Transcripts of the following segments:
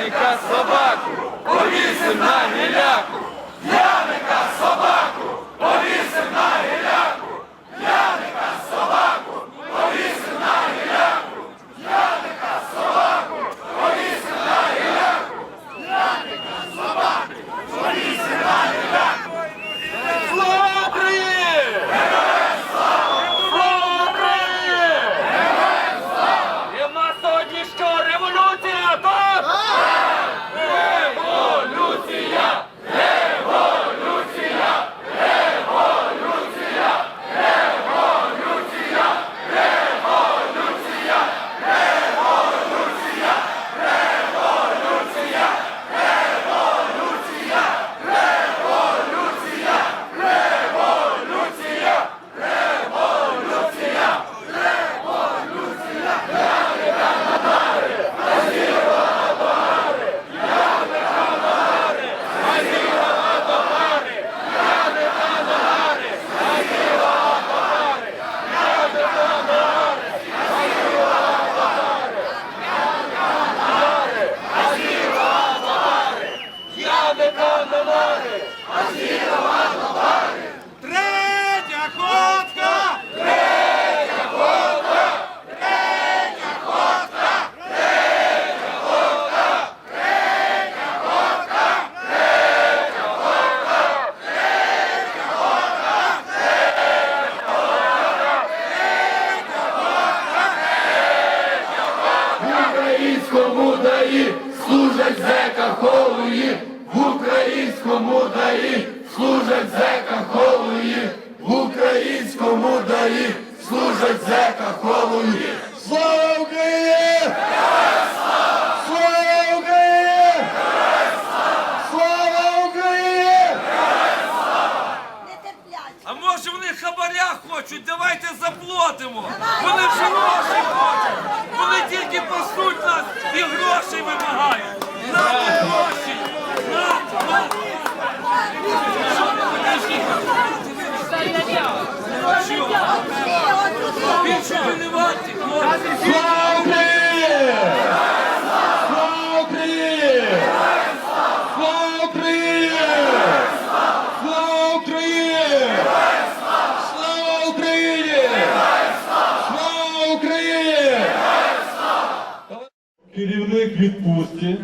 Власника собаку. Зека холуї, в українському даї служать зека холуї. Слава Україні! Слава Україні! Слава Україні! А може вони хабаря хочуть? Давайте заплатимо. Вони ж гроші хочуть. Вони тільки пасуть нас і грошей вимагають. На гроші! На, на! Що? Слава Україні! Слава Україні! Слава Україні! Слава Україні! Слава Україні! Слава Україні! Керівник відпустці.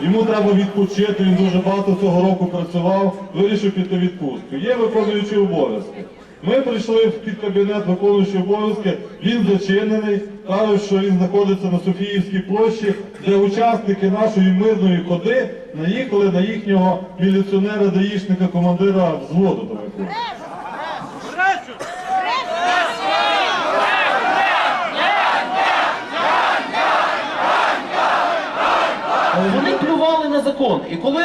Йому треба відпочити, він дуже багато цього року працював, вирішив піти відпустку. Є виконуючі обов'язки. Ми прийшли під кабінет виконуючі обов'язки, він зачинений, кажуть, що він знаходиться на Софіївській площі, де учасники нашої мирної ходи наїхали на їхнього міліціонера, даїшника, командира взводу. Вони плювали на закон. І коли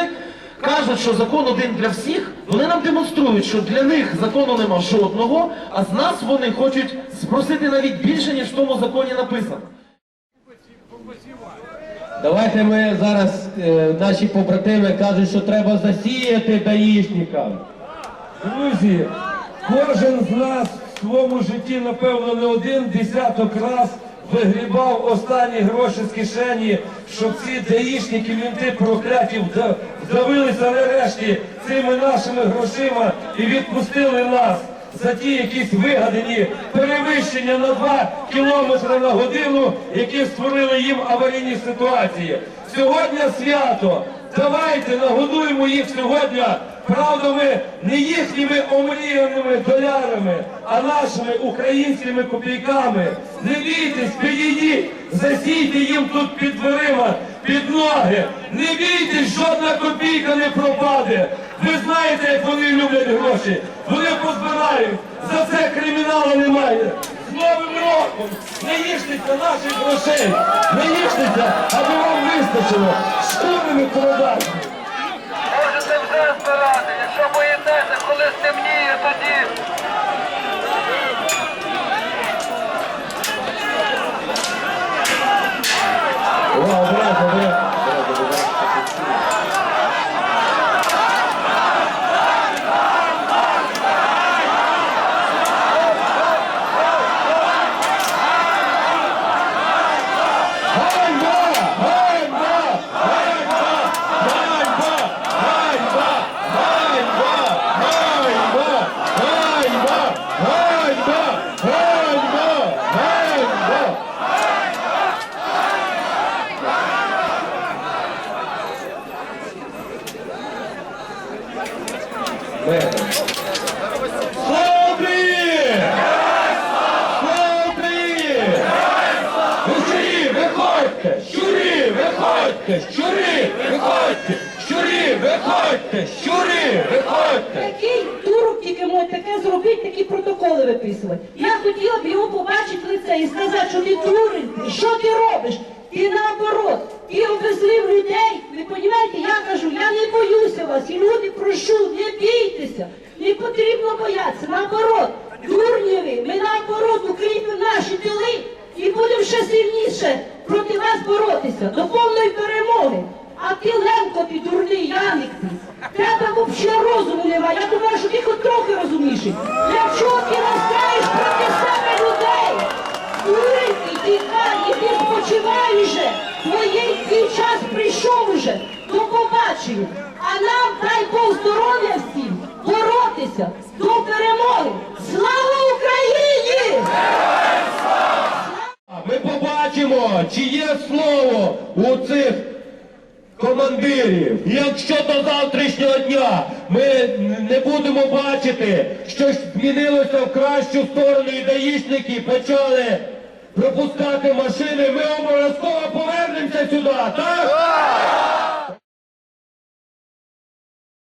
кажуть, що закон один для всіх, вони нам демонструють, що для них закону нема жодного, а з нас вони хочуть спросити навіть більше, ніж в тому законі написано. Давайте ми зараз, е, наші побратими кажуть, що треба засіяти даїшникам. Друзі, кожен з нас в своєму житті, напевно, не один десяток раз вигрібав останні гроші з кишені, щоб ці даїшники, мінти прокляті вдавилися нарешті цими нашими грошима і відпустили нас за ті якісь вигадані перевищення на 2 кілометри на годину, які створили їм аварійні ситуації. Сьогодні свято. Давайте нагодуємо їх сьогодні правдами не їхніми омріяними долярами, а нашими українськими копійками. Не бійтесь, підійдіть, засійте їм тут під дверима, під ноги. Не бійтесь, жодна копійка не пропаде. Ви знаєте, як вони люблять гроші. Вони позбирають. За це криміналу немає. З Новим роком! Не їжтеся наших грошей! Не їжтеся, аби вам вистачило! Штурми продати! буде збирати. Якщо боїтеся, коли стемніє, тоді. Wow, bravo, bravo. Слава Україні! Слава виходьте! Щурі, виходьте! Щурі, виходьте! Щурі, виходьте! Щурі, виходьте! Такий турок тільки може таке зробити, такі протоколи виписувати. Я хотіла б його побачити в лице і сказати, що ти дурень, що ти робиш? Ти наоборот, ти обезлив людей. Ви розумієте, я кажу, я не боюся вас. І люди прошу, не бійтеся. Не потрібно боятися. Наоборот, дурні ви, ми наоборот укріпимо наші тили і будемо ще сильніше проти вас боротися до повної перемоги. А ти, Ленко, ти дурний Яник ти. Тебе взагалі розуму немає. Я думаю, що ти хоч трохи розумніший. Для чого ти настраєш проти себе людей? Дурень ти, тікай, і ти спочивай вже. Твоєй твій час прийшов уже. До побачення. А нам дай Бог здоров'я всім боротися до перемоги. Слава Україні! Ми побачимо, чи слово у цих командирів. Якщо до завтрашнього дня ми не будемо бачити, що змінилося в кращу сторону і даїшники почали пропускати машини, ми обов'язково повернемося сюди, так?